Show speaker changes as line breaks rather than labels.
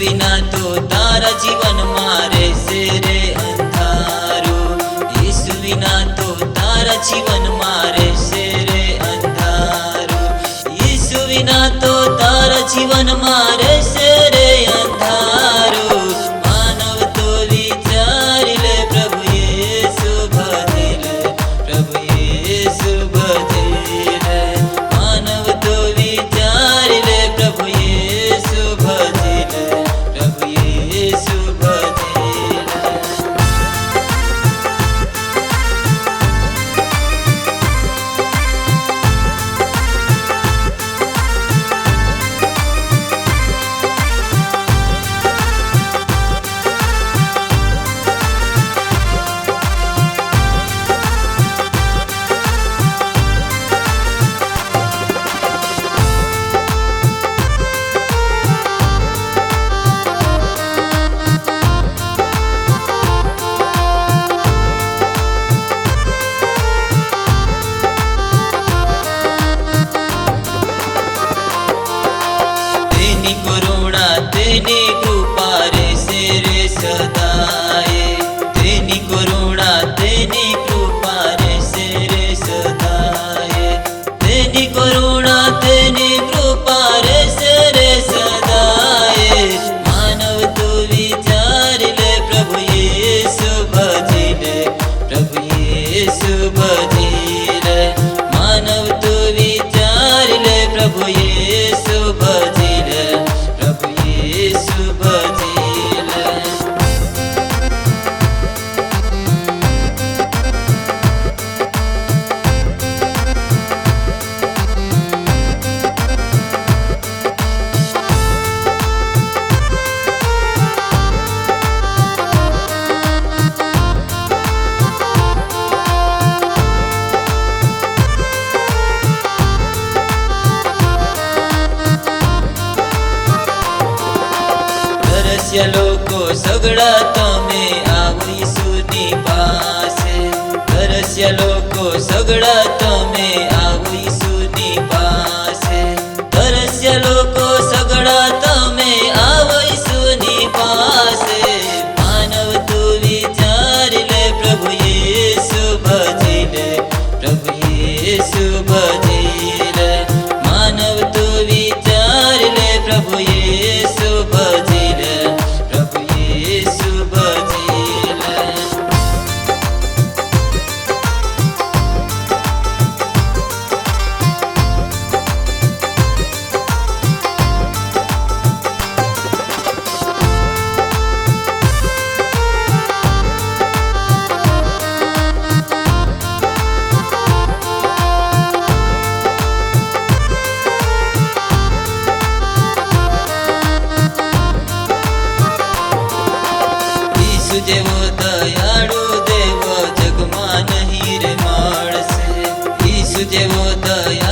વિના તો તારા જીવન મારે છે રે અંધારું. ઈસુ વિના તો તારા જીવન મારે છે રે અંધારું. ઈસુ વિના તો તારા જીવન રહેશે દરસ્ય લોકો સગડા તમે આવી સુધી પાસે. દરસ્ય લોકો સગડા તમે આવી સુધી પાસે. દરસ્ય લોકો સગડા તમે આવી સુધી પાસે. માનવ તું વિચારી લે પ્રભુ યેસુ જેવો દયાળુ દેવો જગમાં નહીં રે માણસે. ઈસુ જેવો દયાળુ